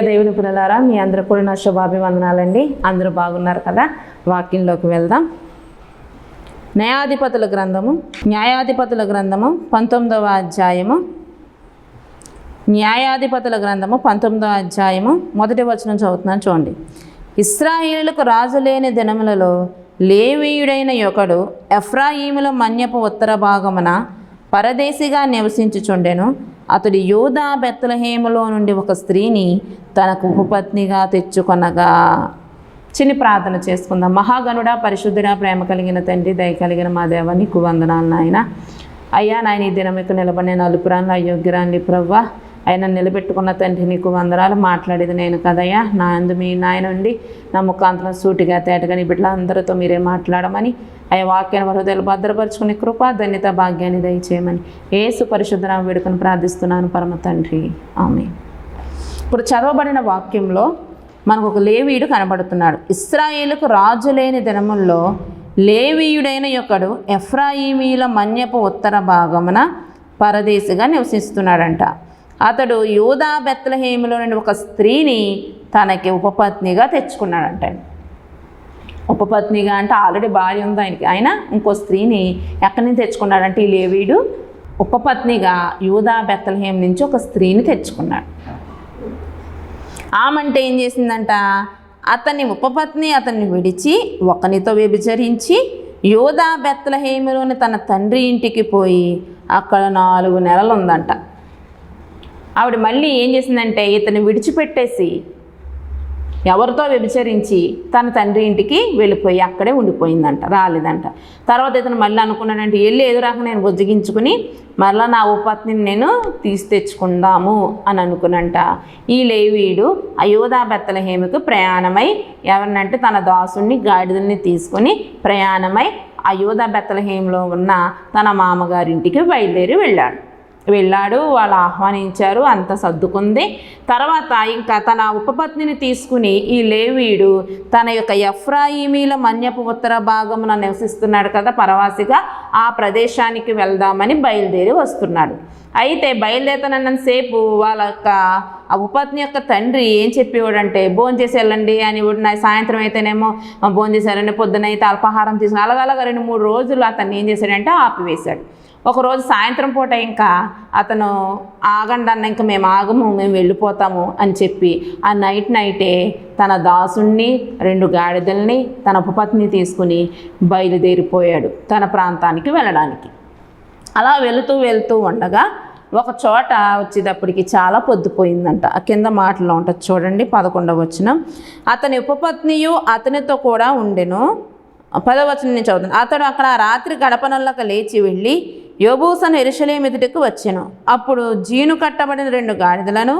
ప్రియ దేవుని పిల్లలారా మీ అందరూ కూడా నా శుభాభివందనాలండి. అందరూ బాగున్నారు కదా? వాక్యంలోకి వెళ్దాం. న్యాయాధిపతుల గ్రంథము న్యాయాధిపతుల గ్రంథము పంతొమ్మిదవ అధ్యాయము. న్యాయాధిపతుల గ్రంథము పంతొమ్మిదవ అధ్యాయము. మొదటి వచనం చదువుతున్నాను చూడండి. ఇస్రాయేలుకు రాజు లేని దినములలో లేవీయుడైన ఒకడు ఎఫ్రాయిముల మన్యపు ఉత్తర భాగమున పరదేశిగా నివసించుచుండెను. అతడు యోధా బెత్తలహేములో నుండి ఒక స్త్రీని తనకు ఉపపత్నిగా తెచ్చుకొనగా చిన్న ప్రార్థన చేసుకుందాం. మహాగణుడా పరిశుద్ధుడా ప్రేమ కలిగిన తండ్రి దయ కలిగిన మా దేవ నీకు వందనాలు నాయన. అయ్యా నాయన ఈ దినం యొక్క నిలబడిన నలుపురాన్లు అయోగ్యరాన్లు ప్రవ్వ. ఆయన నిలబెట్టుకున్న తండ్రి నీకు వందనాలు మాట్లాడేది నేను కదయ్యా. నా అందు మీ నాయన ఉండి నా ముఖాంతరం సూటిగా తేటగా నీ బిడ్డలందరితో మీరే మాట్లాడమని అయ్యా వాక్యాన్ని హృదయాలు భద్రపరుచుకునే కృపా ధన్యత భాగ్యాన్ని దయచేయమని ఏసు పరిశుద్ధనామ వేడుకొని ప్రార్థిస్తున్నాను పరమ తండ్రి. ఆమె ఇప్పుడు చదవబడిన వాక్యంలో మనకు ఒక లేవీయుడు కనబడుతున్నాడు. ఇస్రాయేలుకు రాజు లేని దినముల్లో లేవీయుడైన ఒకడు ఎఫ్రాయిమీల మన్యపు ఉత్తర భాగమున పరదేశిగా నివసిస్తున్నాడంట. అతడు యూదా బెత్తలహేములో నుండి ఒక స్త్రీని తనకి ఉపపత్నిగా తెచ్చుకున్నాడంట. ఉపపత్నిగా అంటే ఆల్రెడీ భార్య ఉంది ఆయనకి. ఆయన ఇంకో స్త్రీని ఎక్కడి నుంచి తెచ్చుకున్నాడంటే ఈ లేవీడు ఉపపత్నిగా యూదా బెత్తలహేమ్ నుంచి ఒక స్త్రీని తెచ్చుకున్నాడు. ఆమంటే ఏం చేసిందంట? అతని ఉపపత్ని అతన్ని విడిచి ఒకనితో వ్యభిచరించి యోధా బెత్తలహేమిలోని తన తండ్రి ఇంటికి పోయి అక్కడ నాలుగు నెలలు ఉందంట ఆవిడ మళ్ళీ ఏం చేసిందంటే ఇతను విడిచిపెట్టేసి ఎవరితో వ్యభిచరించి తన తండ్రి ఇంటికి వెళ్ళిపోయి అక్కడే ఉండిపోయిందంట రాలేదంట. తర్వాత ఇతను మళ్ళీ అనుకున్నాడంటే వెళ్ళి ఎదురాక నేను బుజ్జగించుకుని మళ్ళీ నా ఉపత్నిని నేను తీసి తెచ్చుకుందాము అని అనుకునంట ఈ లేవీడు అయోధా బెత్తలహేమికి ప్రయాణమై ఎవరినంటే తన దాసుని గాడిదని తీసుకుని ప్రయాణమై అయోధా బెత్తలహేమిలో ఉన్న తన మామగారింటికి బయలుదేరి వెళ్ళాడు. వెళ్ళాడు వాళ్ళు ఆహ్వానించారు అంత సర్దుకుంది. తర్వాత ఇంకా తన ఉపపత్నిని తీసుకుని ఈ లేవీయుడు తన యొక్క ఎఫ్రాయిమీల మన్యపు ఉత్తర భాగమున నివసిస్తున్నాడు కదా పరవాసిగా ఆ ప్రదేశానికి వెళ్దామని బయలుదేరి వస్తున్నాడు. అయితే బయలుదేరుతున్నంతసేపు వాళ్ళ యొక్క ఆ ఉపత్ని యొక్క తండ్రి ఏం చెప్పేవాడంటే భోజనం చేసి వెళ్ళండి అని నా సాయంత్రం అయితేనేమో భోజనం చేశారండి పొద్దున అయితే అల్పాహారం తీసుకుని అలాగలాగా రెండు మూడు రోజులు అతన్ని ఏం చేశాడంటే ఆపివేశాడు. ఒకరోజు సాయంత్రం పూట ఇంకా అతను ఆగండి అన్న ఇంకా మేము ఆగము మేము వెళ్ళిపోతాము అని చెప్పి ఆ నైట్ నైటే తన దాసుణ్ణి రెండు గాడిదల్ని తన ఉపపత్ని తీసుకుని బయలుదేరిపోయాడు తన ప్రాంతానికి వెళ్ళడానికి. అలా వెళుతూ వెళ్తూ ఉండగా ఒక చోట వచ్చేటప్పటికి చాలా పొద్దుపోయిందంట. ఆ కింద మాటలో ఉంటుంది చూడండి పదకొండవ వచ్చిన అతని ఉపపత్నియు అతనితో కూడా ఉండెను. పదవచనం నుంచి చదువుతాను. అతడు అక్కడ రాత్రి గడపనల్లోకి లేచి వెళ్ళి యోబూసను ఎరుషలేం ఎదుటకు వచ్చాను. అప్పుడు జీను కట్టబడిన రెండు గాడిదలను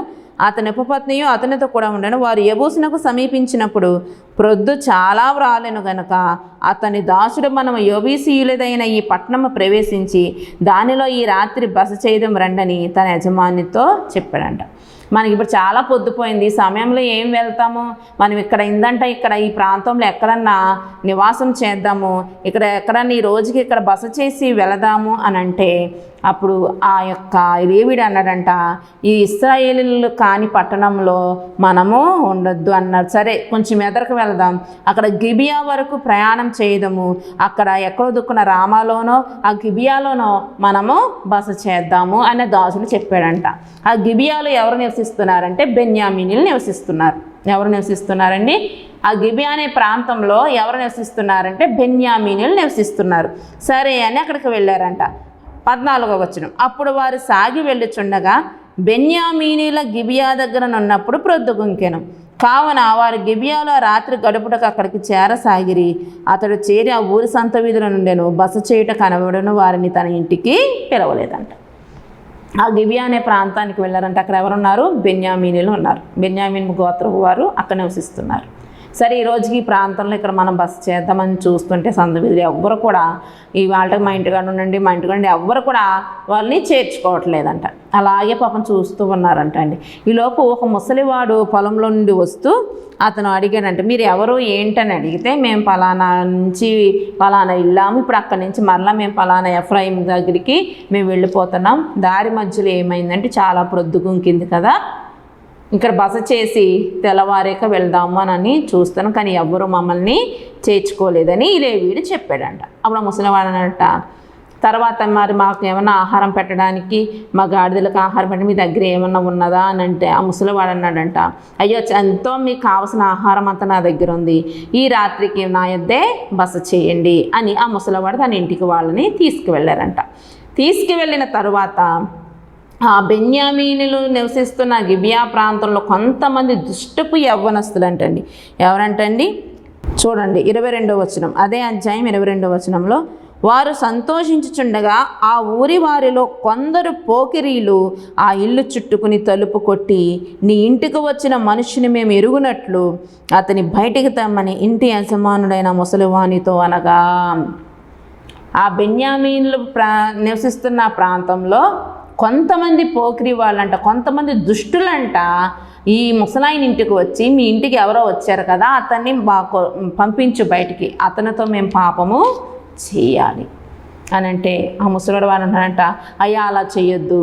అతని ఉపపత్నియు అతనితో కూడా ఉండను. వారు యబూసునకు సమీపించినప్పుడు ప్రొద్దు చాలా వ్రాలెను గనుక అతని దాసుడు మనం యోబీసీయులదైన ఈ పట్టణము ప్రవేశించి దానిలో ఈ రాత్రి బస చేయడం రండని తన యజమానితో చెప్పాడంట. మనకి ఇప్పుడు చాలా పొద్దుపోయింది. ఈ సమయంలో ఏం వెళ్తాము? మనం ఇక్కడ ఏందంటే ఇక్కడ ఈ ప్రాంతంలో ఎక్కడన్నా నివాసం చేద్దాము? ఇక్కడ ఎక్కడన్నా ఈ రోజుకి ఇక్కడ బస చేసి వెళదాము అని అంటే అప్పుడు ఆ యొక్క లేవిడు అన్నాడంట ఈ ఇస్రాయేలీలు కాని పట్టణంలో మనము ఉండొద్దు అన్నారు సరే కొంచెం ఎదరకు వెళదాం. అక్కడ గిబియా వరకు ప్రయాణం చేయదము. అక్కడ ఎక్కడో దుక్కున రామాలోనో ఆ గిబియాలోనో మనము బస చేద్దాము అనే దాసులు చెప్పాడంట. ఆ గిబియాలో ఎవరు నివసిస్తున్నారంటే బెన్యామినీలు నివసిస్తున్నారు. ఎవరు నివసిస్తున్నారండి? ఆ గిబియా అనే ప్రాంతంలో ఎవరు నివసిస్తున్నారంటే బెన్యామీనీలు నివసిస్తున్నారు. సరే అని అక్కడికి వెళ్ళారంట. పద్నాలుగో వచనం. అప్పుడు వారు సాగి వెళ్ళుచుండగా బెన్యామీనీల గిబియా దగ్గర నున్నప్పుడు ప్రొద్దుగుంకెను కావున వారు గిబియాలో రాత్రి గడుపుటకు అక్కడికి చేరసాగిరి. అతడు చేరి ఆ ఊరి సంత వీధుల నుండెను బస చేయుట కనబడను వారిని తన ఇంటికి పిలవలేదంట. ఆ గిబియా అనే ప్రాంతానికి వెళ్ళారంటే. అక్కడ ఎవరున్నారు? బెన్యామీనీలు ఉన్నారు. బెన్యామీన్ గోత్రపు వారు అక్కడ నివసిస్తున్నారు. సరే ఈ రోజుకి ఈ ప్రాంతంలో ఇక్కడ మనం బస చేద్దామని చూస్తుంటే సందవిధులు ఎవ్వరు కూడా ఈ మా ఇంటికాడ ఉండండి మా ఇంటికాడ ఎవ్వరు కూడా వాళ్ళని చేర్చుకోవట్లేదంట. అలాగే పాపం చూస్తూ ఉన్నారంట అండి. ఈలోపు ఒక ముసలివాడు పొలంలో నుండి వస్తూ అతను అడిగాడంటే మీరు ఎవరు? ఏంటని అడిగితే మేము పలానా నుంచి పలానా వెళ్ళాము ఇప్పుడు అక్కడి నుంచి మరలా మేము పలానా ఎఫ్రాయిం దగ్గరికి మేము వెళ్ళిపోతున్నాం. దారి మధ్యలో ఏమైందంటే చాలా ప్రొద్దుగుంకింది కదా ఇక్కడ బస చేసి తెల్లవారేక వెళ్దాము అని చూస్తాను కానీ ఎవ్వరూ మమ్మల్ని చేర్చుకోలేదని లేవీడు చెప్పాడంట. అప్పుడు ముసలివాడనట ముసలివాడు తర్వాత మరి మాకు ఏమన్నా ఆహారం పెట్టడానికి మా గాడిదలకు ఆహారం పెట్టడం మీ దగ్గర ఏమన్నా ఉన్నదా? అని అంటే ఆ ముసలివాడు అన్నాడంట అయ్యో ఎంతో మీకు కావలసిన ఆహారం అంతా నా దగ్గర ఉంది. ఈ రాత్రికి నా యొద్దే బస చేయండి అని ఆ ముసలివాడు తన ఇంటికి వాళ్ళని తీసుకువెళ్ళారంట. తీసుకువెళ్ళిన తర్వాత బెన్యామీనులు నివసిస్తున్న గిబియా ప్రాంతంలో కొంతమంది దుష్టపు యవ్వనస్తులు అంటండి ఎవరంటండి? చూడండి ఇరవై రెండో వచనం. అదే అధ్యాయం ఇరవై రెండో వచనంలో వారు సంతోషించుచుండగా ఆ ఊరి వారిలో కొందరు పోకిరీలు ఆ ఇల్లు చుట్టుకుని తలుపు కొట్టి నీ ఇంటికి వచ్చిన మనుషుని మేము ఎరుగునట్లు అతని బయటికి తమ్మని ఇంటి యజమానుడైన ముసలివానితో అనగా. ఆ బెన్యామీన్లు ప్రా నివసిస్తున్న ప్రాంతంలో కొంతమంది పోకిరి వాళ్ళంట కొంతమంది దుష్టులంట ఈ ముసలాయన ఇంటికి వచ్చి మీ ఇంటికి ఎవరో వచ్చారు కదా అతన్ని మాకు పంపించు బయటికి. అతనితో మేము పాపము చేయాలి. అని అంటే ఆ ముసలాడు వాడు అంటారంట అయ్యా అలా చేయొద్దు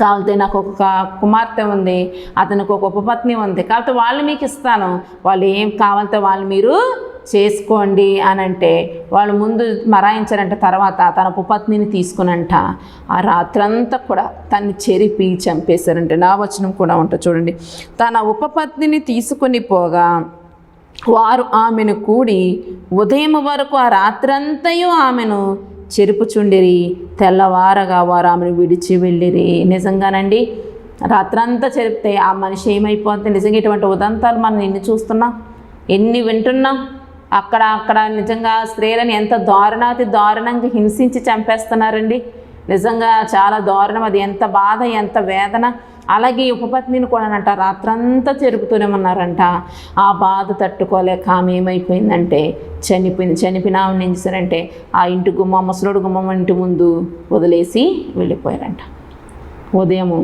కావాలంటే నాకు ఒక కుమార్తె ఉంది అతనికి ఒక ఉపపత్ని ఉంది. కాబట్టి వాళ్ళు మీకు ఇస్తాను. వాళ్ళు ఏం కావాలంటే వాళ్ళు మీరు చేసుకోండి అని అంటే వాళ్ళు ముందు మరాయించారంట తర్వాత తన ఉపపత్నిని తీసుకునంట. ఆ రాత్రంతా కూడా తన్ని చెరిపి చంపేశారంట. నా వచనం కూడా ఉంటుంది చూడండి. తన ఉపపత్నిని తీసుకుని పోగా వారు ఆమెను కూడి ఉదయం వరకు ఆ రాత్రంతయు ఆమెను చెరుపుచుండిరి. తెల్లవారగా వారు ఆమెను విడిచి వెళ్ళిరి. నిజంగానండి రాత్రంతా చెరిపితే ఆ మనిషి ఏమైపోతుంది నిజంగా ఇటువంటి ఉదంతాలు మనం ఎన్ని చూస్తున్నాం? ఎన్ని వింటున్నాం? అక్కడ అక్కడ నిజంగా స్త్రీలను ఎంత దారుణాతి దారుణంగా హింసించి చంపేస్తున్నారండి. నిజంగా చాలా దారుణం అది. ఎంత బాధ ఎంత వేదన. అలాగే ఉపపత్నిని కూడా అంట రాత్రంతా చెరుపుతూనే ఉన్నారంట. ఆ బాధ తట్టుకోలేక ఆమె ఏమైపోయిందంటే చనిపోయింది చనిపోయిన ఆమె ఏం చేశారంటే ఆ ఇంటి గుమ్మ ముసలోడు గుమ్మం ఇంటి ముందు వదిలేసి వెళ్ళిపోయారంట. ఉదయము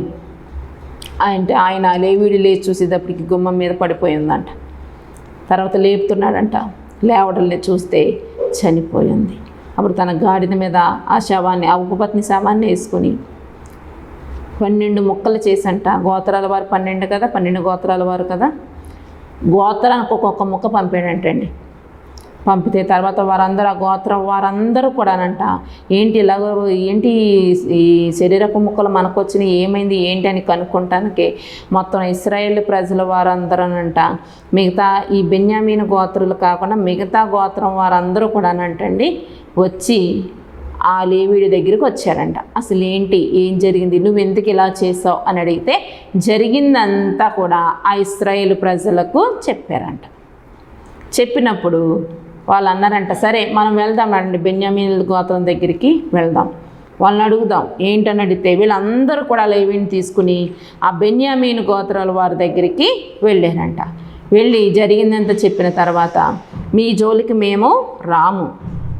అంటే ఆయన లేవీడి లేచి చూసేటప్పటికి గుమ్మం మీద పడిపోయిందంట తర్వాత లేపుతున్నాడంట. లేవడంలో చూస్తే చనిపోయింది. అప్పుడు తన గాడిద మీద ఆ శవాన్ని ఆ ఉపపత్ని శవాన్ని వేసుకుని పన్నెండు ముక్కలు చేసంట. గోత్రాల వారు పన్నెండు కదా? పన్నెండు గోత్రాల వారు కదా? గోత్రానికి ఒక్కొక్క ముక్క పంపాడంటండి. పంపితే తర్వాత వారందరూ ఆ గోత్రం వారందరూ కూడానంట. ఏంటి ఇలాగ ఏంటి ఈ శరీరపు ముక్కలు మనకు వచ్చినాయి ఏమైంది ఏంటి అని కనుక్కుంటానికి మొత్తం ఇస్రాయేల్ ప్రజల వారందరూనంట. మిగతా ఈ బెన్యామీన గోత్రులు కాకుండా మిగతా గోత్రం వారందరూ కూడానంటండి వచ్చి ఆ లేవీడి దగ్గరికి వచ్చారంట. అసలు ఏంటి ఏం జరిగింది నువ్వు ఎందుకు ఇలా చేసావు అని అడిగితే జరిగిందంతా కూడా ఆ ఇస్రాయేల్ ప్రజలకు చెప్పారంట. చెప్పినప్పుడు వాళ్ళు అన్నారంట సరే మనం వెళ్దాం రండి బెన్యామీన్ గోత్రం దగ్గరికి వెళ్దాం. వాళ్ళని అడుగుదాం ఏంటని అడిగితే వీళ్ళందరూ కూడా లేవిని తీసుకుని ఆ బెన్యామీన్ గోత్రాల వారి దగ్గరికి వెళ్ళారంట. వెళ్ళి జరిగిందంతా చెప్పిన తర్వాత మీ జోలికి మేము రాము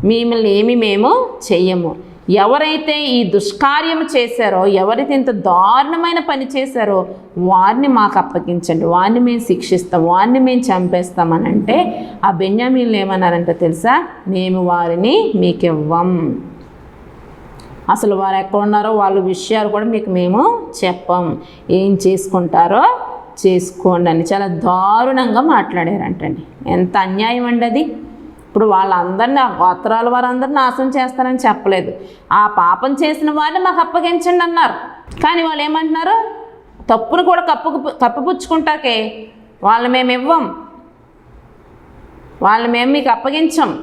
మిమ్మల్ని ఏమి మేము చెయ్యము. ఎవరైతే ఈ దుష్కార్యం చేశారో ఎవరైతే ఇంత దారుణమైన పని చేశారో వారిని మాకు అప్పగించండి. వారిని మేము శిక్షిస్తాం. వారిని మేము చంపేస్తామని అంటే ఆ బెన్యామీన్లు ఏమన్నారంటే తెలుసా? మేము వారిని మీకు ఇవ్వం అసలు వారు ఎక్కడ ఉన్నారో వాళ్ళ విషయాలు కూడా మీకు మేము చెప్పం. ఏం చేసుకుంటారో చేసుకోండి అని చాలా దారుణంగా మాట్లాడారంటండి. ఎంత అన్యాయం అండి అది? ఇప్పుడు వాళ్ళందరినీ ఆ గోత్రాల వారందరిని నాశనం చేస్తారని చెప్పలేదు. ఆ పాపం చేసిన వారిని మాకు అప్పగించండి అన్నారు. కానీ వాళ్ళు ఏమంటున్నారు? తప్పును కూడా కప్పు కప్పిపుచ్చుకుంటాకే వాళ్ళు మేము ఇవ్వం. వాళ్ళు మేము మీకు అప్పగించం.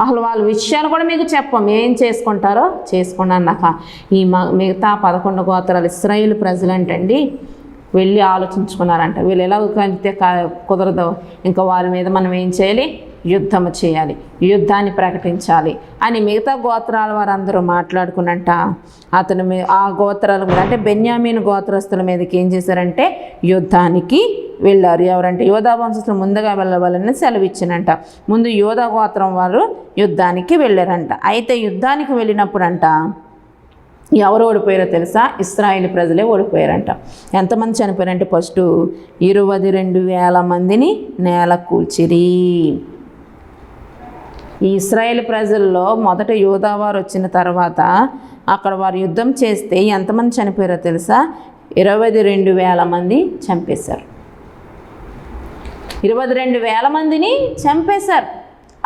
అసలు వాళ్ళ విషయాలు కూడా మీకు చెప్పం. ఏం చేసుకుంటారో చేసుకోండి అన్నాక. ఈ మ- మిగతా పదకొండు గోత్రాలు ఇస్రాయిల్ ప్రజలంటండి వెళ్ళి ఆలోచించుకున్నారంట. వీళ్ళు ఎలా కలిగితే కుదరదు. ఇంకా వారి మీద మనం ఏం చేయాలి? యుద్ధము చేయాలి యుద్ధాన్ని ప్రకటించాలి అని మిగతా గోత్రాల వారందరూ మాట్లాడుకున్నట్ట అతను ఆ గోత్రాల మీద అంటే బెన్యామీన్ గోత్రస్తుల మీదకి ఏం చేశారంటే యుద్ధానికి వెళ్ళారు. ఎవరంటే యోధా వంశస్థులు ముందుగా వెళ్ళవాలని సెలవు ఇచ్చినంట ముందు యోధా గోత్రం వారు యుద్ధానికి వెళ్ళారంట. అయితే యుద్ధానికి వెళ్ళినప్పుడంట ఎవరు ఓడిపోయారో తెలుసా? ఇస్రాయేల్ ప్రజలే ఓడిపోయారంట. ఎంతమంది చనిపోయారంటే ఫస్ట్ ఇరవై రెండు వేల మందిని నేల కూల్చిరి. ఈ ఇస్రాయేల్ ప్రజల్లో మొదట యూదావారు వచ్చిన తర్వాత అక్కడ వారు యుద్ధం చేస్తే ఎంతమంది చనిపోయారో తెలుసా? ఇరవై రెండు వేల మంది చంపేశారు. ఇరవై రెండు వేల మందిని చంపేశారు.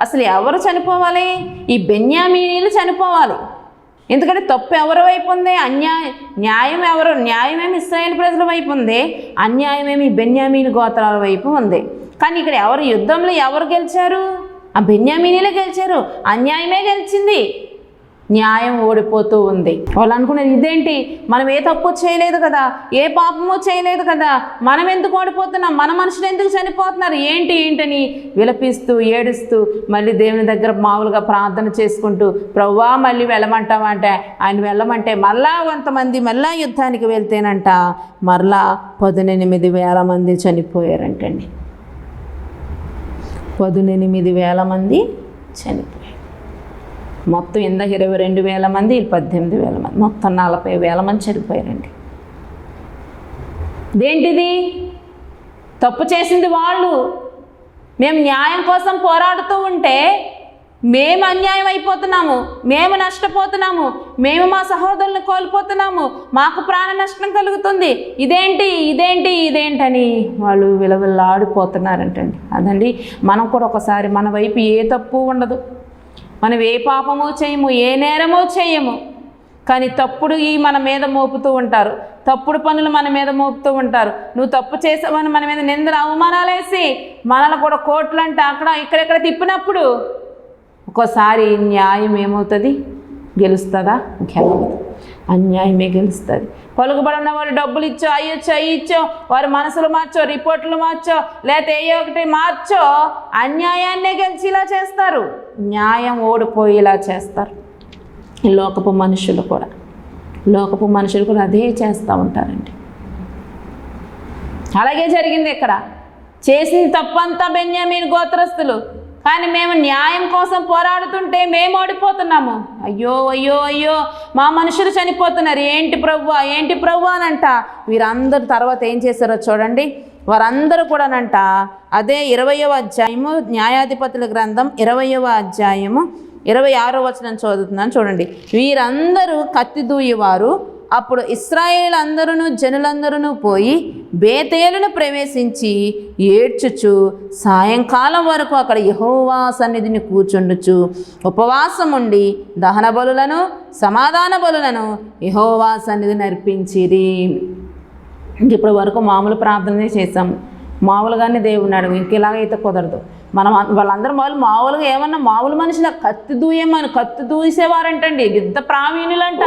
అసలు ఎవరు చనిపోవాలి? ఈ బెన్యామీనీలు చనిపోవాలి. ఎందుకంటే తప్పు ఎవరి వైపు ఉంది? అన్యాయం న్యాయం ఎవరు? న్యాయమేమి ఇస్రాయేల్ ప్రజల వైపు ఉంది? అన్యాయమేమి ఈ బెన్యామీని గోత్రాల వైపు ఉంది? కానీ ఇక్కడ ఎవరు యుద్ధంలో ఎవరు గెలిచారు? ఆ బెన్యామీనీలే గెలిచారు. అన్యాయమే గెలిచింది. న్యాయం ఓడిపోతూ ఉంది. వాళ్ళు అనుకున్నారు ఇదేంటి? మనం ఏ తప్పు చేయలేదు కదా? ఏ పాపము చేయలేదు కదా? మనం ఎందుకు ఓడిపోతున్నాం? మన మనుషులు ఎందుకు చనిపోతున్నారు? ఏంటి ఏంటని విలపిస్తూ ఏడుస్తూ మళ్ళీ దేవుని దగ్గర మామూలుగా ప్రార్థన చేసుకుంటూ ప్రవ్వా మళ్ళీ వెళ్ళమంటామంటే ఆయన వెళ్ళమంటే మళ్ళా కొంతమంది మళ్ళా యుద్ధానికి వెళ్తేనంట. మరలా పదునెనిమిది వేల మంది చనిపోయారంటండి. పదునెనిమిది వేల మంది చనిపోయారు. మొత్తం ఇంద ఇరవై రెండు వేల మంది పద్దెనిమిది వేల మంది మొత్తం నలభై వేల మంది చనిపోయారండి. ఇదేంటిది తప్పు చేసింది వాళ్ళు. మేము న్యాయం కోసం పోరాడుతూ ఉంటే మేము అన్యాయం అయిపోతున్నాము మేము నష్టపోతున్నాము మేము మా సహోదరులను కోల్పోతున్నాము మాకు ప్రాణ నష్టం కలుగుతుంది. ఇదేంటి ఇదేంటి ఇదేంటని వాళ్ళు విలవిల్లాడిపోతున్నారంటండి. అదండి మనం కూడా ఒకసారి మన వైపు ఏ తప్పు ఉండదు. మనం ఏ పాపము చేయము ఏ నేరమో చేయము. కానీ తప్పుడు ఈ మన మీద మోపుతూ ఉంటారు. తప్పుడు పనులు మన మీద మోపుతూ ఉంటారు. నువ్వు తప్పు చేసావని మన మీద నిందన అవమానాలు వేసి మనల్ని కూడా కోట్లంటే అక్కడ ఇక్కడెక్కడ తిప్పినప్పుడు ఒక్కోసారి న్యాయం ఏమవుతుంది? గెలుస్తుందా? గెలవదు అన్యాయమే గెలుస్తుంది. పలుకుబడిన వారు డబ్బులు ఇచ్చో అయ్యొచ్చో ఇచ్చో వారి మనసులు మార్చో రిపోర్ట్లు మార్చో లేకపోతే ఏ ఒకటి మార్చో అన్యాయాన్నే గెలిచేలా చేస్తారు. న్యాయం ఓడిపోయేలా చేస్తారు. లోకపు మనుషులు కూడా. లోకపు మనుషులు కూడా అదే చేస్తూ ఉంటారండి. అలాగే జరిగింది ఇక్కడ. చేసిన తప్పంతా బెన్యామీన్ గోత్రస్తులు. కానీ మేము న్యాయం కోసం పోరాడుతుంటే మేము ఓడిపోతున్నాము. అయ్యో అయ్యో అయ్యో మా మనుషులు చనిపోతున్నారు. ఏంటి ప్రభు ఏంటి ప్రభు అనంట. వీరందరూ తర్వాత ఏం చేశారో చూడండి. వారందరూ కూడానంట అదే ఇరవయవ అధ్యాయము న్యాయాధిపతుల గ్రంథం ఇరవయవ అధ్యాయము ఇరవై ఆరో వచనం చదువుతున్నాను చూడండి. వీరందరూ కత్తి దూయేవారు అప్పుడు ఇస్రాయేల్ అందరూ జనులందరూ పోయి బేతేలును ప్రవేశించి ఏడ్చుచు సాయంకాలం వరకు అక్కడ యహోవా సన్నిధిని కూర్చుండుచు ఉపవాసం ఉండి దహన బలులను సమాధాన బలులను యహోవా సన్నిధిని అర్పించిరి. ఇప్పటి వరకు మామూలు ప్రార్థనే చేశాము మామూలుగానే దేవుని అడుగు ఇంక ఇలాగైతే కుదరదు. మనం వాళ్ళందరూ వాళ్ళు మామూలుగా ఏమన్నా మామూలు మనుషుల కత్తి దూయమని కత్తి దూసేవారంటండి. యుద్ధ ప్రావీణులంట.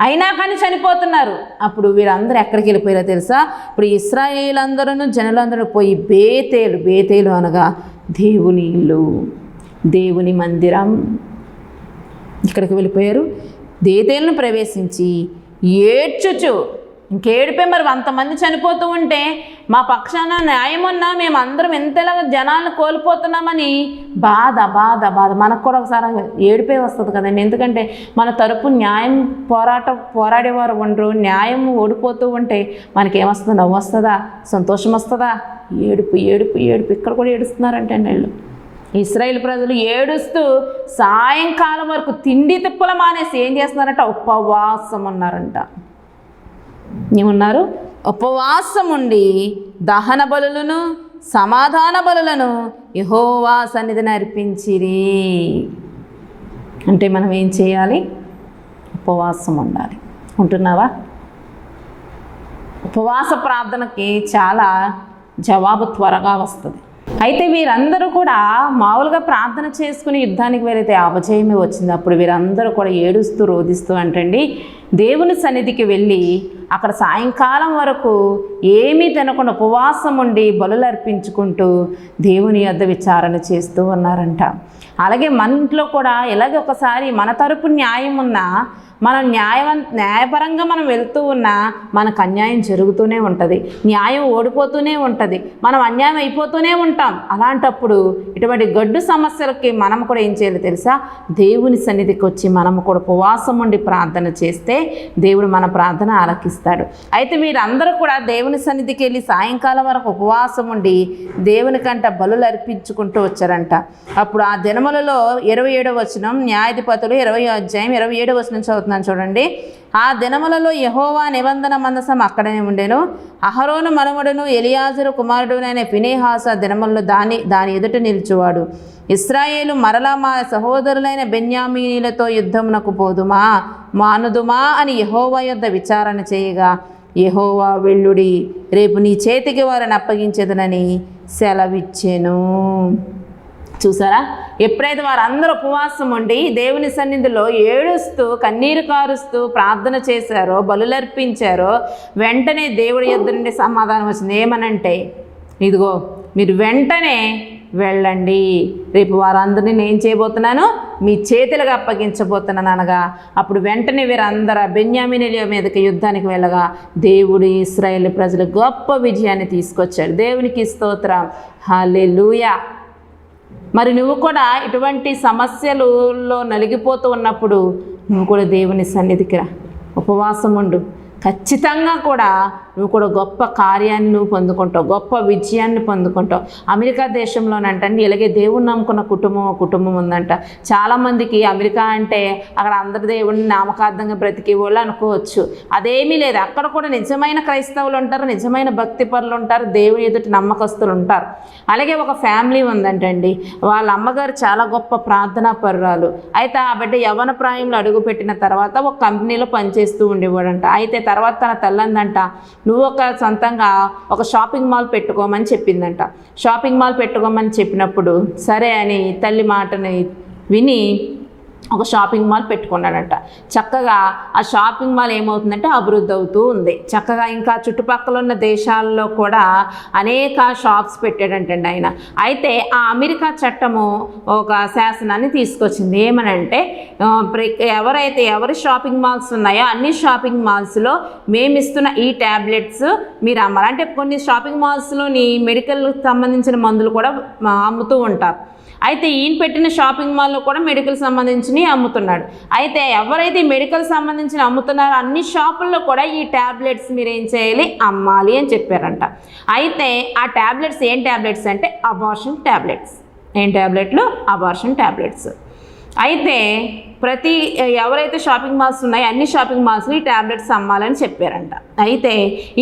అయినా కానీ చనిపోతున్నారు. అప్పుడు వీరందరూ ఎక్కడికి వెళ్ళిపోయారో తెలుసా? ఇప్పుడు ఇస్రాయేల్ అందరూ జనులందరూ పోయి బేతేలు బేతేలు అనగా దేవుని ఇల్లు దేవుని మందిరం ఇక్కడికి వెళ్ళిపోయారు. దేతేలను ప్రవేశించి ఏడ్చుచు ఇంకేడిపోయి మరి అంతమంది చనిపోతూ ఉంటే మా పక్షాన న్యాయం ఉన్నా మేమందరం అందరం ఎంతలాగా జనాలను కోల్పోతున్నామని బాధ బాధ బాధ. మనకు కూడా ఒకసారి ఏడిపోయి వస్తుంది కదండి. ఎందుకంటే మన తరపు న్యాయం పోరాట పోరాడేవారు ఉండరు. న్యాయం ఓడిపోతూ ఉంటే మనకేమొస్తుంది? నవ్వు వస్తుందా సంతోషం వస్తుందా ఏడుపు ఏడుపు ఏడుపు. ఇక్కడ కూడా ఏడుస్తున్నారంటే వీళ్ళు. ఇస్రాయేల్ ప్రజలు ఏడుస్తూ సాయంకాలం వరకు తిండి తిప్పుల మానేసి ఏం చేస్తున్నారంట? ఉపవాసం ఉన్నారంట ఏమున్నారు? ఉపవాసం ఉండి దహన బలులను సమాధాన బలులను యహోవా సన్నిధిని అర్పించిరి. అంటే మనం ఏం చేయాలి? ఉపవాసం ఉండాలి ఉంటున్నావా? ఉపవాస ప్రార్థనకి చాలా జవాబు త్వరగా వస్తుంది. అయితే వీరందరూ కూడా మామూలుగా ప్రార్థన చేసుకుని యుద్ధానికి వెళితే అపజయమే వచ్చింది. అప్పుడు వీరందరూ కూడా ఏడుస్తూ రోధిస్తూ అంటండి దేవుని సన్నిధికి వెళ్ళి అక్కడ సాయంకాలం వరకు ఏమీ తినకుండా ఉపవాసం ఉండి బలులు అర్పించుకుంటూ దేవుని యొద్ద విచారణ చేస్తూ ఉన్నారంట. అలాగే మన ఇంట్లో కూడా ఇలాగే ఒకసారి మన తరపు న్యాయం ఉన్నా మనం న్యాయవం న్యాయపరంగా మనం వెళ్తూ ఉన్నా మనకు అన్యాయం జరుగుతూనే ఉంటుంది. న్యాయం ఓడిపోతూనే ఉంటుంది. మనం అన్యాయం అయిపోతూనే ఉంటాం. అలాంటప్పుడు ఇటువంటి గడ్డు సమస్యలకి మనం కూడా ఏం చేయాలి తెలుసా? దేవుని సన్నిధికి వచ్చి మనం కూడా ఉపవాసం ఉండి ప్రార్థన చేస్తే దేవుడు మన ప్రార్థన ఆలకిస్తాడు. అయితే మీరందరూ కూడా దేవుని సన్నిధికి వెళ్ళి సాయంకాలం వరకు ఉపవాసం ఉండి దేవుని కంట బలులు అర్పించుకుంటూ వచ్చారంట. అప్పుడు ఆ దినములలో ఇరవై ఏడవ వచనం న్యాయాధిపతులు ఇరవై అధ్యాయం ఇరవై ఏడవ వచనం చెప్తున్నాను చూడండి. ఆ దినములలో యహోవా నిబంధన మందసం అక్కడనే ఉండేను. అహరోను మనముడును ఎలియాజరు కుమారుడునైన ఫినేహాస దినములలో దాని దాని ఎదుట నిలిచువాడు. ఇస్రాయేలు మరలా మా సహోదరులైన బెన్యామీనీలతో యుద్ధమునకు పోదుమా? మానుదుమా? అని యహోవా యొద్ద విచారణ చేయగా యహోవా వెళ్ళుడి రేపు నీ చేతికి వారిని అప్పగించేదనని సెలవిచ్చెను. చూసారా? ఎప్పుడైతే వారందరూ ఉపవాసం ఉండి దేవుని సన్నిధిలో ఏడుస్తూ కన్నీరు కారుస్తూ ప్రార్థన చేశారో బలులర్పించారో వెంటనే దేవుడి యొద్ద నుండి సమాధానం వచ్చింది. ఏమనంటే ఇదిగో మీరు వెంటనే వెళ్ళండి. రేపు వారందరినీ నేను చేయబోతున్నాను మీ చేతులుగా అప్పగించబోతున్నాను అనగా అప్పుడు వెంటనే వీరందరూ బెన్యామినిల మీదకి యుద్ధానికి వెళ్ళగా దేవుడు ఇస్రాయేల్ ప్రజలు గొప్ప విజయాన్ని తీసుకొచ్చాడు. దేవునికి స్తోత్రం. హాలెలూయా మరి నువ్వు కూడా ఇటువంటి సమస్యలలో నలిగిపోతూ ఉన్నప్పుడు నువ్వు కూడా దేవుని సన్నిధికి రా. ఉపవాసం ఉండు. ఖచ్చితంగా కూడా నువ్వు కూడా గొప్ప కార్యాన్ని నువ్వు పొందుకుంటావు గొప్ప విజయాన్ని పొందుకుంటావు. అమెరికా దేశంలోనంటండి ఇలాగే దేవుని నమ్ముకున్న కుటుంబం కుటుంబం ఉందంట. చాలామందికి అమెరికా అంటే అక్కడ అందరి దేవుడిని నామకార్థంగా బ్రతికే వాళ్ళు అనుకోవచ్చు. అదేమీ లేదు అక్కడ కూడా నిజమైన క్రైస్తవులు ఉంటారు నిజమైన భక్తి పరులు ఉంటారు దేవుని ఎదుటి నమ్మకస్తులు ఉంటారు. అలాగే ఒక ఫ్యామిలీ ఉందంటండి వాళ్ళ అమ్మగారు చాలా గొప్ప ప్రార్థనా పరురాలు. అయితే ఆ బిడ్డ యవన ప్రాయంలో అడుగుపెట్టిన తర్వాత ఒక కంపెనీలో పనిచేస్తూ ఉండేవాడంట. అయితే తర్వాత తన తల్లందంట నువ్వు ఒక సొంతంగా ఒక షాపింగ్ మాల్ పెట్టుకోమని చెప్పిందంట. షాపింగ్ మాల్ పెట్టుకోమని చెప్పినప్పుడు సరే అని తల్లి మాటని విని ఒక షాపింగ్ మాల్ పెట్టుకున్నాడంట. చక్కగా ఆ షాపింగ్ మాల్ ఏమవుతుందంటే అభివృద్ధి అవుతూ ఉంది. చక్కగా ఇంకా చుట్టుపక్కల ఉన్న దేశాల్లో కూడా అనేక షాప్స్ పెట్టాడంటండి ఆయన. అయితే ఆ అమెరికా చట్టము ఒక శాసనాన్ని తీసుకొచ్చింది. ఏమనంటే ప్ర- ఎవరైతే ఎవరి షాపింగ్ మాల్స్ ఉన్నాయో అన్ని షాపింగ్ మాల్స్లో మేము ఇస్తున్న ఈ ట్యాబ్లెట్స్ మీరు అమ్మాలి. అంటే కొన్ని షాపింగ్ మాల్స్లోని మెడికల్ సంబంధించిన మందులు కూడా అమ్ముతూ ఉంటారు. అయితే ఈయన పెట్టిన షాపింగ్ మాల్లో కూడా మెడికల్ సంబంధించినవి అమ్ముతున్నాడు. అయితే ఎవరైతే మెడికల్ సంబంధించిన అమ్ముతున్నారో అన్ని షాపుల్లో కూడా ఈ ట్యాబ్లెట్స్ మీరు ఏం చేయాలి? అమ్మాలి అని చెప్పారంట. అయితే ఆ ట్యాబ్లెట్స్ ఏం ట్యాబ్లెట్స్ అంటే అబార్షన్ ట్యాబ్లెట్స్ ఏం ట్యాబ్లెట్లు అబార్షన్ ట్యాబ్లెట్స్ అయితే ప్రతి ఎవరైతే షాపింగ్ మాల్స్ ఉన్నాయో అన్ని షాపింగ్ మాల్స్ ఈ ట్యాబ్లెట్స్ అమ్మాలని చెప్పారంట. అయితే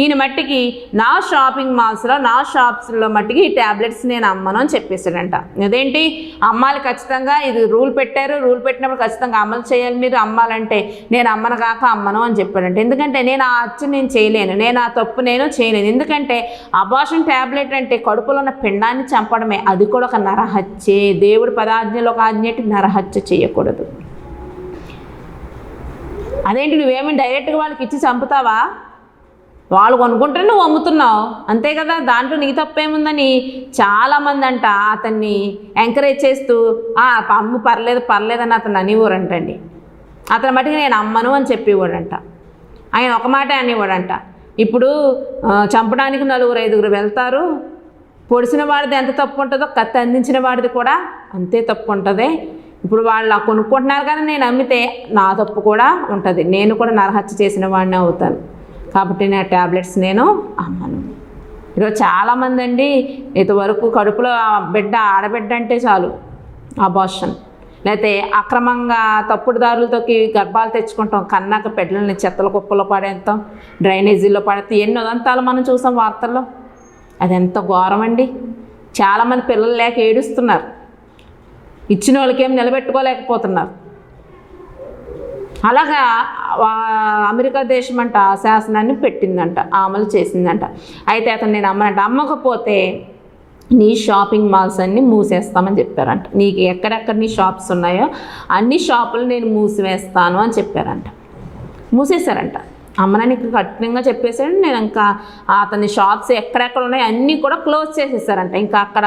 ఈయన మట్టికి నా షాపింగ్ మాల్స్లో నా షాప్స్లో మట్టికి ఈ ట్యాబ్లెట్స్ నేను అమ్మను అని చెప్పేసాడంట అదేంటి అమ్మాలి ఖచ్చితంగా ఇది రూల్ పెట్టారు. రూల్ పెట్టినప్పుడు ఖచ్చితంగా అమలు చేయాలి మీరు. అమ్మాలంటే నేను అమ్మను కాక అమ్మను అని చెప్పాడంట. ఎందుకంటే నేను ఆ అచ్చు నేను చేయలేను. నేను ఆ తప్పు నేను చేయలేను. ఎందుకంటే అబాషన్ ట్యాబ్లెట్ అంటే కడుపులో ఉన్న పిండాన్ని చంపడమే. అది కూడా ఒక నరహత్యే. దేవుడి పదాజ్ఞలో ఒక ఆజ్ఞటి నరహత్య చేయకూడదు. అదేంటి నువ్వేమి డైరెక్ట్గా వాళ్ళకి ఇచ్చి చంపుతావా? వాళ్ళు కొనుక్కుంటే నువ్వు అమ్ముతున్నావు. అంతే కదా దాంట్లో నీ తప్పేముందని చాలామంది అంట అతన్ని ఎంకరేజ్ చేస్తూ "ఆ, అమ్ము పర్లేదు పర్లేదని అతను అనేవారంటండి అతని మటుకు నేను అమ్మను అని చెప్పేవాడంట. ఆయన ఒక మాట అనేవాడంట. ఇప్పుడు చంపడానికి నలుగురు ఐదుగురు వెళ్తారు. పొడిసిన వాడిది ఎంత తప్పు ఉంటుందో కత్తి అందించిన వాడిది కూడా అంతే తప్పు ఉంటుంది. ఇప్పుడు వాళ్ళు కొనుక్కుంటున్నారు కానీ నేను అమ్మితే నా తప్పు కూడా ఉంటుంది. నేను కూడా నరహత్య చేసిన వాడిని అవుతాను. కాబట్టి నా ట్యాబ్లెట్స్ నేను అమ్మను. ఈరోజు చాలామంది అండి ఇంతవరకు కడుపులో బిడ్డ ఆడబిడ్డ అంటే చాలు అబార్షన్ లేకపోతే అక్రమంగా తప్పుడు దారులతోకి గర్భాలు తెచ్చుకుంటాం కన్నాక బిడ్డలని చెత్తల కుప్పలో పడేస్తాం డ్రైనేజీలో పడేస్తాం ఎన్నో ఉదంతాలు మనం చూసాం వార్తల్లో. అది ఎంత ఘోరం అండి చాలామంది పిల్లలు లేక ఏడుస్తున్నారు. ఇచ్చిన వాళ్ళకేం నిలబెట్టుకోలేకపోతున్నారు. అలాగా అమెరికా దేశం అంట శాసనాన్ని పెట్టిందంట అమలు చేసిందంట. అయితే అతను నేను అమ్మనంట అమ్మకపోతే నీ షాపింగ్ మాల్స్ అన్నీ మూసేస్తామని చెప్పారంట. నీకు ఎక్కడెక్కడ నీ షాప్స్ ఉన్నాయో అన్ని షాపులు నేను మూసివేస్తాను అని చెప్పారంట. మూసేశారంట. అమ్మనని కఠినంగా చెప్పేసాడు నేను ఇంకా అతని షాప్స్ ఎక్కడెక్కడ ఉన్నాయో అన్నీ కూడా క్లోజ్ చేసేసారంట. ఇంకా అక్కడ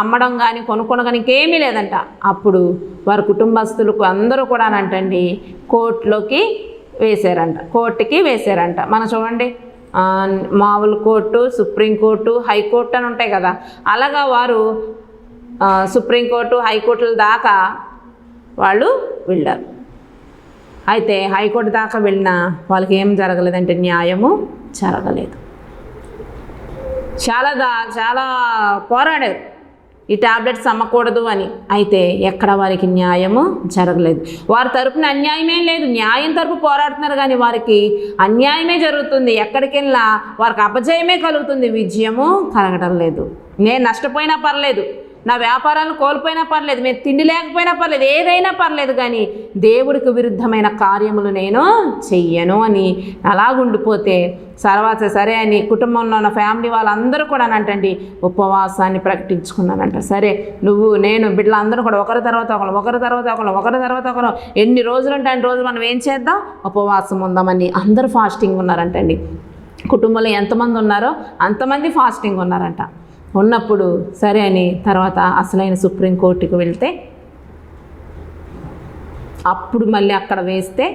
అమ్మడం కానీ కొనుక్కోవడం కానీ ఇంకేమీ లేదంట. అప్పుడు వారి కుటుంబస్తులకు అందరూ కూడా అంటండి కోర్టులోకి వేశారంట. కోర్టుకి వేశారంట. మనం చూడండి మామూలు కోర్టు సుప్రీంకోర్టు హైకోర్టు అని ఉంటాయి కదా. అలాగా వారు సుప్రీంకోర్టు హైకోర్టుల దాకా వాళ్ళు వెళ్ళారు. అయితే హైకోర్టు దాకా వెళ్ళినా వాళ్ళకి ఏం జరగలేదంటే న్యాయము జరగలేదు. చాలా దా చాలా పోరాడారు. ఈ టాబ్లెట్స్ అమ్మకూడదు అని. అయితే ఎక్కడ వారికి న్యాయము జరగలేదు. వారి తరపున అన్యాయమేం లేదు. న్యాయం తరపు పోరాడుతున్నారు కానీ వారికి అన్యాయమే జరుగుతుంది. ఎక్కడికెళ్ళినా వారికి అపజయమే కలుగుతుంది. విజయము కలగడం లేదు. నేను నష్టపోయినా పర్లేదు. నా వ్యాపారాలను కోల్పోయినా పర్లేదు మేము తిండి లేకపోయినా పర్లేదు ఏదైనా పర్లేదు కానీ దేవుడికి విరుద్ధమైన కార్యములు నేను చెయ్యను అని అలాగుండిపోతే తర్వాత సరే అని కుటుంబంలో ఉన్న ఫ్యామిలీ వాళ్ళందరూ కూడా అంటండి ఉపవాసాన్ని ప్రకటించుకున్నానంట సరే నువ్వు నేను బిడ్డలందరూ కూడా ఒకరి తర్వాత ఒకరు ఒకరి తర్వాత ఒకరు ఒకరి తర్వాత ఒకరు ఎన్ని రోజులు అంటే అన్ని రోజులు మనం ఏం చేద్దాం? ఉపవాసం ఉందామని అందరూ ఫాస్టింగ్ ఉన్నారంటండి. కుటుంబంలో ఎంతమంది ఉన్నారో అంతమంది ఫాస్టింగ్ ఉన్నారంట. ఉన్నప్పుడు సరే అని తర్వాత అసలైన సుప్రీంకోర్టుకు వెళ్తే అప్పుడు మళ్ళీ అక్కడ వేస్తే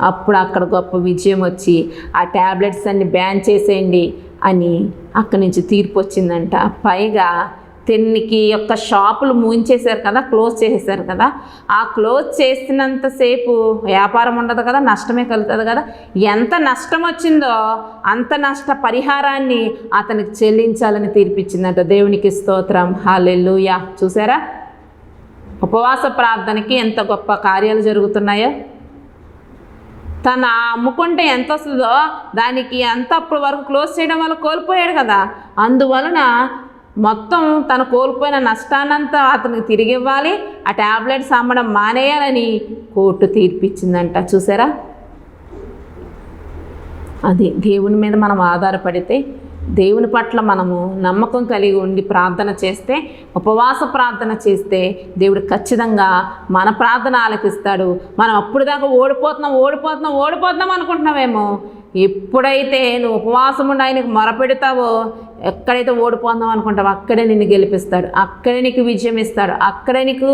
అప్పుడు అక్కడ గొప్ప విజయం వచ్చి ఆ ట్యాబ్లెట్స్ అన్ని బ్యాన్ చేసేయండి అని అక్కడి నుంచి తీర్పు వచ్చిందంట. పైగా తెన్నికి యొక్క షాపులు మూయించేశారు కదా క్లోజ్ చేసేసారు కదా. ఆ క్లోజ్ చేసినంతసేపు వ్యాపారం ఉండదు కదా నష్టమే కలుగుతుంది కదా. ఎంత నష్టం వచ్చిందో అంత నష్ట పరిహారాన్ని అతనికి చెల్లించాలని తీర్పిచ్చిందట దేవునికి స్తోత్రం. హాలెల్లుయా. చూసారా? ఉపవాస ప్రార్థనకి ఎంత గొప్ప కార్యాలు జరుగుతున్నాయో. తను అమ్ముకుంటే ఎంత వస్తుందో దానికి ఎంత అప్పటి వరకు క్లోజ్ చేయడం వల్ల కోల్పోయాడు కదా. అందువలన మొత్తం తను కోల్పోయిన నష్టాన్నంతా అతనికి తిరిగి ఇవ్వాలి ఆ ట్యాబ్లెట్స్ అమ్మడం మానేయాలని కోర్టు తీర్పిచ్చిందంట. చూసారా? అది దేవుని మీద మనం ఆధారపడితే దేవుని పట్ల మనము నమ్మకం కలిగి ఉండి ప్రార్థన చేస్తే ఉపవాస ప్రార్థన చేస్తే దేవుడు ఖచ్చితంగా మన ప్రార్థన ఆలకిస్తాడు. మనం అప్పుడు దాకా ఓడిపోతున్నాం ఓడిపోతున్నాం ఓడిపోతున్నాం అనుకుంటున్నామేమో. ఎప్పుడైతే నువ్వు ఉపవాసం ఉండి ఆయనకు మొరపెడతావో ఎక్కడైతే ఓడిపోందాం అనుకుంటావో అక్కడే నిన్ను గెలిపిస్తాడు. అక్కడే నీకు విజయం ఇస్తాడు. అక్కడే నీకు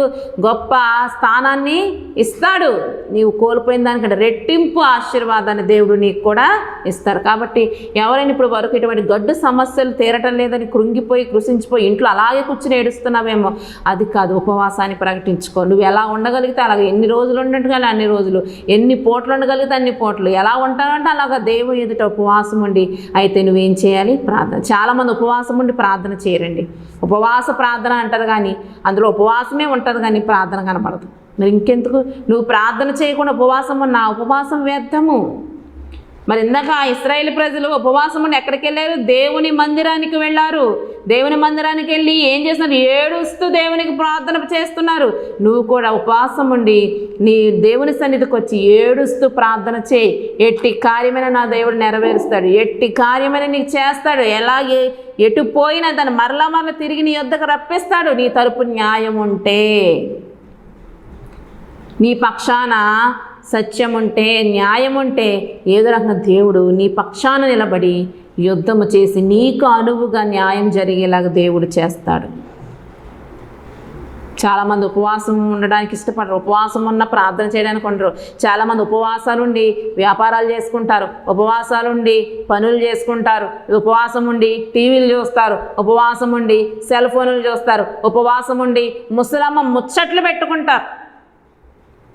గొప్ప స్థానాన్ని ఇస్తాడు. నీవు కోల్పోయిన దానికంటే రెట్టింపు ఆశీర్వాదాన్ని దేవుడు నీకు కూడా ఇస్తారు కాబట్టి ఎవరైనా ఇప్పుడు వరకు ఇటువంటి గడ్డు సమస్యలు తీరటం లేదని కృంగిపోయి కృషించిపోయి ఇంట్లో అలాగే కూర్చుని ఏడుస్తున్నావేమో అది కాదు. ఉపవాసాన్ని ప్రకటించుకో. నువ్వు ఎలా ఉండగలిగితే అలాగే ఎన్ని రోజులు ఉండగలి అన్ని రోజులు. ఎన్ని పోట్లు ఉండగలిగితే అన్ని పోట్లు. ఎలా ఉంటావంటే అలాగా దేవుని ఎదుట ఉపవాసం ఉండి అయితే నువ్వేం చేయాలి? ప్రార్థన చాలామంది ఉపవాసం ఉండి ప్రార్థన చేయరండి. ఉపవాస ప్రార్థన అంటారు కానీ అందులో ఉపవాసమే ఉంటుంది కానీ ప్రార్థన కనపడదు మరి ఇంకెందుకు? నువ్వు ప్రార్థన చేయకుండా ఉపవాసం నా ఉపవాసం వ్యర్థము. మరి ఇందాక ఆ ఇస్రాయేల్ ప్రజలు ఉపవాసం ఉండి ఎక్కడికి వెళ్ళారు? దేవుని మందిరానికి వెళ్ళారు. దేవుని మందిరానికి వెళ్ళి ఏం చేస్తున్నారు? ఏడుస్తూ దేవునికి ప్రార్థన చేస్తున్నారు. నువ్వు కూడా ఉపవాసం ఉండి నీ దేవుని సన్నిధికి వచ్చి ఏడుస్తూ ప్రార్థన చేయి. ఎట్టి కార్యమైన నా దేవుడు నెరవేరుస్తాడు. ఎట్టి కార్యమైన నీకు చేస్తాడు. ఎలాగే ఎటు పోయినా దాన్ని మరలా మరలా తిరిగి నీ యొద్దకు రప్పిస్తాడు. నీ తరపు న్యాయం ఉంటే. నీ పక్షాన సత్యం ఉంటే న్యాయం ఉంటే ఏదో రకంగా దేవుడు నీ పక్షాన నిలబడి యుద్ధము చేసి నీకు అనువుగా న్యాయం జరిగేలాగా దేవుడు చేస్తాడు. చాలామంది ఉపవాసం ఉండడానికి ఇష్టపడరు. ఉపవాసం ఉన్న ప్రార్థన చేయడానికి ఉండరు. చాలామంది ఉపవాసాలు ఉండి వ్యాపారాలు చేసుకుంటారు. ఉపవాసాలు ఉండి పనులు చేసుకుంటారు. ఉపవాసం ఉండి టీవీలు చూస్తారు. ఉపవాసం ఉండి సెల్ ఫోన్లు చూస్తారు. ఉపవాసం ఉండి ముసలమ్మ ముచ్చట్లు పెట్టుకుంటారు.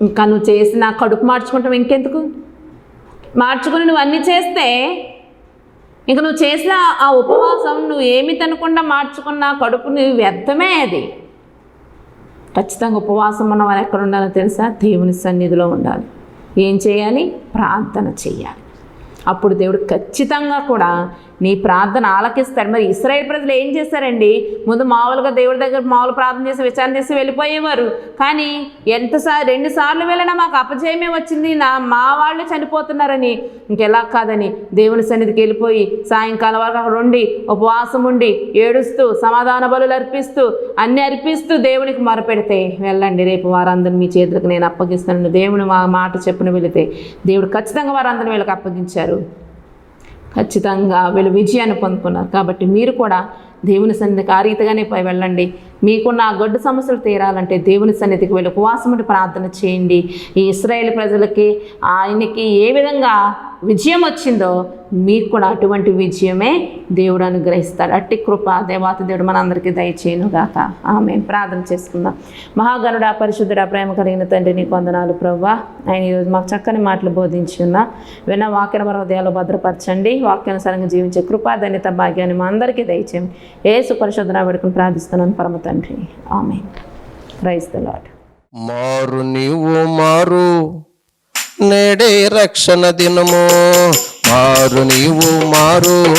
ఇంకా నువ్వు చేసిన కడుపు మార్చుకుంటావు ఇంకెందుకు? మార్చుకుని నువ్వు అన్నీ చేస్తే ఇంక నువ్వు చేసిన ఆ ఉపవాసం నువ్వు ఏమి తినకుండా మార్చుకున్న కడుపు నువ్వు వ్యర్థమే అది. ఖచ్చితంగా ఉపవాసం ఉన్న వారు ఎక్కడ ఉండాలో తెలుసా? దేవుని సన్నిధిలో ఉండాలి. ఏం చేయాలి? ప్రార్థన చేయాలి. అప్పుడు దేవుడు ఖచ్చితంగా కూడా నీ ప్రార్థన ఆలకిస్తాడు మరి ఇస్రాయేల్ ప్రజలు ఏం చేశారండి? ముందు మామూలుగా దేవుడి దగ్గర మామూలు ప్రార్థన చేసి విచారణ చేసి వెళ్ళిపోయేవారు. కానీ ఎంతసారి రెండు సార్లు వెళ్ళినా మాకు అపజయమే వచ్చింది. నా మా వాళ్ళు చనిపోతున్నారని. ఇంకెలా కాదని దేవుని సన్నిధికి వెళ్ళిపోయి సాయంకాలం వరకు అక్కడ ఉండి ఉపవాసం ఉండి ఏడుస్తూ సమాధాన బలులు అర్పిస్తూ అన్ని అర్పిస్తూ దేవునికి మొరపెడితే వెళ్ళండి. రేపు వారందరిని మీ చేతులకు నేను అప్పగిస్తాను దేవుని మా మాట చెప్పున వెళితే దేవుడు ఖచ్చితంగా వారందరిని వీళ్ళకి అప్పగించారు. ఖచ్చితంగా వీళ్ళు విజయాన్ని పొందుకున్నారు. కాబట్టి మీరు కూడా దేవుని సన్నిధికి ఆ రీతిగానే పై వెళ్ళండి. మీకున్న ఆ గడ్డు సమస్యలు తీరాలంటే దేవుని సన్నిధికి వెళ్ళి ఉపవాసముడి ప్రార్థన చేయండి. ఈ ఇస్రాయేల్ ప్రజలకి ఆయనకి ఏ విధంగా విజయం వచ్చిందో మీకు కూడా అటువంటి విజయమే దేవుడు అనుగ్రహిస్తాడు. అట్టి కృప దేవాత దేవుడు మనందరికీ దయచేయను గాక ఆమె ప్రార్థన చేసుకుందాం. మహాగణుడ పరిశుద్ధుడ ప్రేమ కలిగిన తండ్రి నీకు వందనాలు ప్రవ్వా. ఆయన ఈరోజు మాకు చక్కని మాటలు బోధించి ఉన్నా. విన్న వాక్యం మన హృదయాలు భద్రపరచండి. వాక్యానుసారంగా జీవించే కృపా ధన్యత భాగ్యాన్ని మా అందరికీ దయచేయండి. ఏసు పరిశుద్ధన పెడుకుని ప్రార్థిస్తున్నాను పరమ తండ్రి. ఆమె క్రైస్త లాడ్ మారు నీవు మారు. నేడే రక్షణ దినము. మారు నీవు మారు.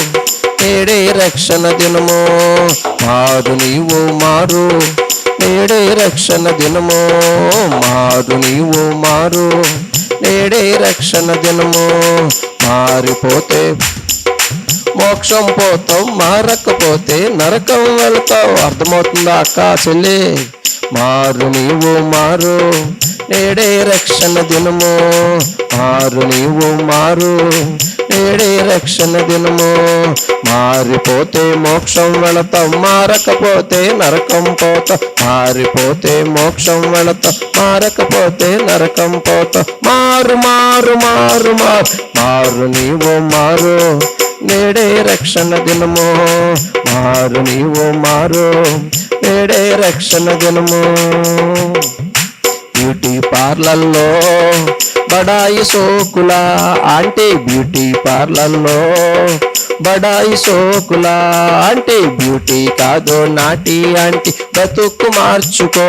నేడే రక్షణ దినము. మారు నీవు మారు. నేడే రక్షణ దినము. మారు నీవు మారు. నేడే రక్షణ దినము. మారిపోతే మోక్షం పోతాం మారకపోతే నరకం వెళతావు. అర్థమవుతుందా అక్క చెల్లి? మారు నీవు మారు నేడే రక్షణ దినము. మారు నీవు మారు నేడే రక్షణ దినము. మారిపోతే మోక్షం వెళతాం మారకపోతే నరకం పోత. మారిపోతే మోక్షం వెళతాం మారకపోతే నరకం పోత. మారు మారు మారు మారు. మారు నీవు మారు నేడే రక్షణ దినము. మారు నీవు మారు నేడే రక్షణ దినము. బ్యూటీ పార్లర్లో బడాయి సోకులా అంటే బ్యూటీ పార్లర్లో బడాయి సోకులా అంటే బ్యూటీ కాదు నాటి ఆంటీ బ్రతుక్కు మార్చుకో.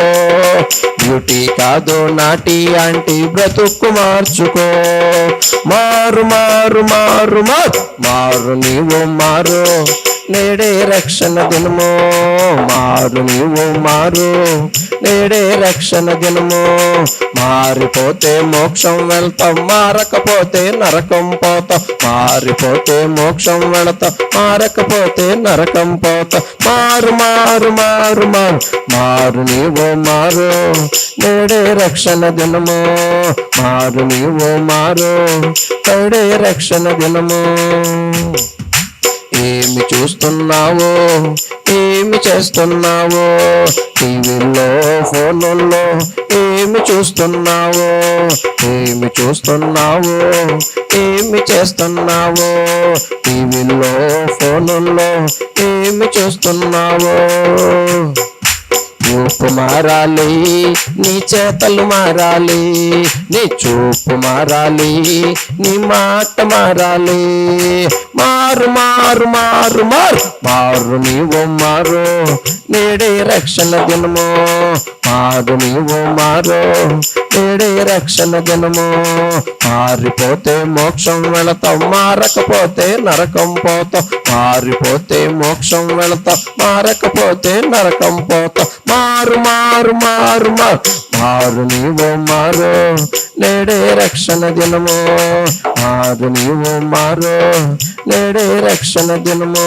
బ్యూటీ కాదు నాటి ఆంటీ బ్రతుక్కు మార్చుకో. మా మారు మారు మారు మారు మారు నీవు మారు నేడే రక్షణ దినము మారు నీవు మారు. నేడే రక్షణ దినము మారిపోతే మోక్షం వెళ్తాం మారకపోతే నరకం పోతాం. మారిపోతే మోక్షం వెళతాం మారకపోతే నరకం పోతాం. మారు మారు మారు మారు. మారు నీవు మారు. నేడే రక్షణ దినము మారు నీవు మారు. నేడే రక్షణ దినము. ఏమి చూస్తున్నావో? ఏమి చేస్తున్నావో? టీవీలో ఫోన్లలో ఏమి చూస్తున్నావో? ఏమి చూస్తున్నావో? ఏమి చేస్తున్నావో? టీవీలో ఫోన్లలో ఏమి చూస్తున్నావో? చూపు మారాలి నీ చేతలు మారాలి నీ చూపు మారాలి నీ మాట మారాలి. మారు మారు మారు మారు. మారు నీవు మారు. నేడే రక్షణ దినము. మారు నీవు మారు. నేడే రక్షణ దినము. మారిపోతే మోక్షం వెళతాం మారకపోతే నరకం పోతాం మారిపోతే మోక్షం వెళతాం మారకపోతే నరకం పోతాం మారు మారు మారు మారు. మారు నీవు మారు. నేడే రక్షణ దినము. మారు నీవు మారు. నేడే రక్షణ దినము.